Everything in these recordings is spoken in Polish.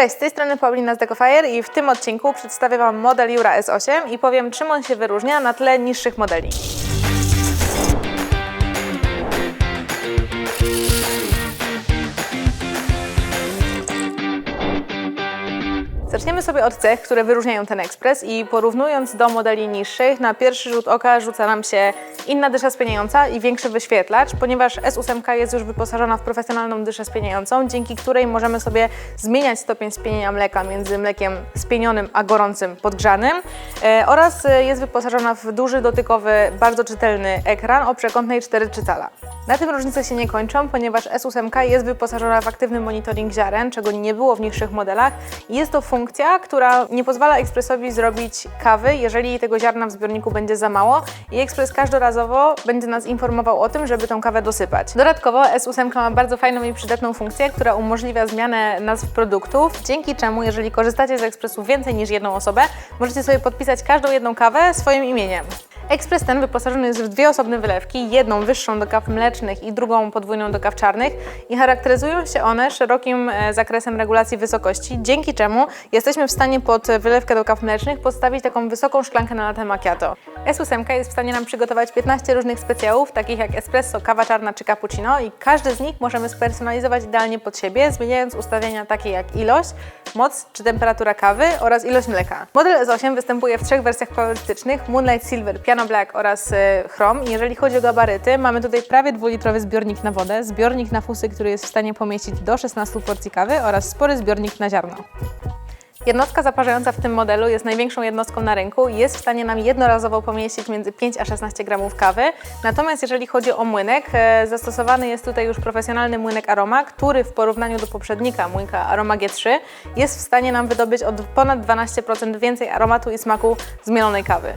Cześć, z tej strony Paulina z Decofire i w tym odcinku przedstawię Wam model Jura S8 i powiem czym on się wyróżnia na tle niższych modeli. Zaczniemy sobie od cech, które wyróżniają ten ekspres i porównując do modeli niższych, na pierwszy rzut oka rzuca nam się inna dysza spieniająca i większy wyświetlacz, ponieważ S8 jest już wyposażona w profesjonalną dyszę spieniającą, dzięki której możemy sobie zmieniać stopień spienienia mleka między mlekiem spienionym a gorącym, podgrzanym e, oraz e, jest wyposażona w duży dotykowy, bardzo czytelny ekran o przekątnej 4,3 cala. Na tym różnice się nie kończą, ponieważ S8 jest wyposażona w aktywny monitoring ziaren, czego nie było w niższych modelach. Jest to funkcja, która nie pozwala ekspresowi zrobić kawy, jeżeli tego ziarna w zbiorniku będzie za mało i ekspres każdorazowo będzie nas informował o tym, żeby tą kawę dosypać. Dodatkowo S8 ma bardzo fajną i przydatną funkcję, która umożliwia zmianę nazw produktów, dzięki czemu jeżeli korzystacie z ekspresu więcej niż jedną osobę, możecie sobie podpisać każdą jedną kawę swoim imieniem. Ekspres ten wyposażony jest w dwie osobne wylewki, jedną wyższą do kaw mlecznych i drugą podwójną do kaw czarnych i charakteryzują się one szerokim e, zakresem regulacji wysokości, dzięki czemu jesteśmy w stanie pod wylewkę do kaw mlecznych podstawić taką wysoką szklankę na latte macchiato. S8 jest w stanie nam przygotować 15 różnych specjałów, takich jak espresso, kawa czarna czy cappuccino i każdy z nich możemy spersonalizować idealnie pod siebie, zmieniając ustawienia takie jak ilość, moc czy temperatura kawy oraz ilość mleka. Model S8 występuje w trzech wersjach kolorystycznych: Moonlight Silver, Piano Black oraz e, Chrome. Jeżeli chodzi o gabaryty, mamy tutaj prawie dwulitrowy zbiornik na wodę, zbiornik na fusy, który jest w stanie pomieścić do 16 porcji kawy oraz spory zbiornik na ziarno. Jednostka zaparzająca w tym modelu jest największą jednostką na rynku i jest w stanie nam jednorazowo pomieścić między 5 a 16 gramów kawy. Natomiast jeżeli chodzi o młynek, e, zastosowany jest tutaj już profesjonalny młynek Aroma, który w porównaniu do poprzednika, młynka Aroma G3, jest w stanie nam wydobyć od ponad 12% więcej aromatu i smaku zmielonej kawy.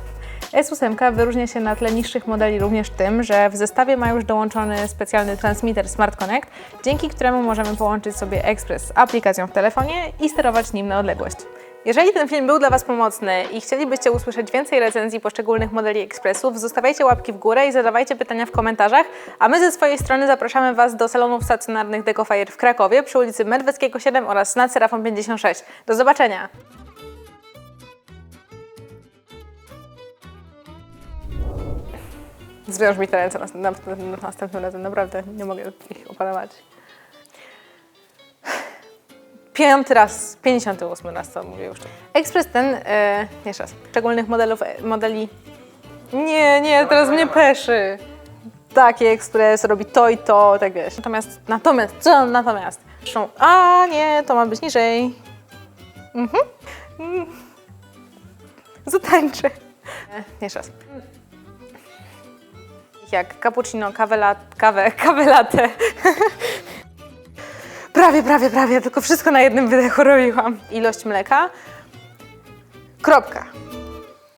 S8 wyróżnia się na tle niższych modeli również tym, że w zestawie ma już dołączony specjalny transmitter Smart Connect, dzięki któremu możemy połączyć sobie Express z aplikacją w telefonie i sterować nim na odległość. Jeżeli ten film był dla Was pomocny i chcielibyście usłyszeć więcej recenzji poszczególnych modeli Expressów, zostawiajcie łapki w górę i zadawajcie pytania w komentarzach, a my ze swojej strony zapraszamy Was do salonów stacjonarnych Decofire w Krakowie przy ulicy Medweckiego 7 oraz nad Serafą 56. Do zobaczenia! Zwiąż mi te ręce nas- na- na- następnym razem, naprawdę nie mogę ich opanować. Piąty raz, 58 raz to mówię już. Ekspres ten, e, jeszcze raz, szczególnych modelów, e, modeli... Nie, nie, teraz mnie peszy. Taki ekspres robi to i to, tak wiesz. Natomiast, natomiast, co natomiast? Zresztą, a nie, to ma być niżej. Mhm. Mm. Zatańczę. E, jeszcze raz jak cappuccino, kawę, kawę, kawę latte. prawie, prawie, prawie, tylko wszystko na jednym wydechu robiłam. Ilość mleka. Kropka.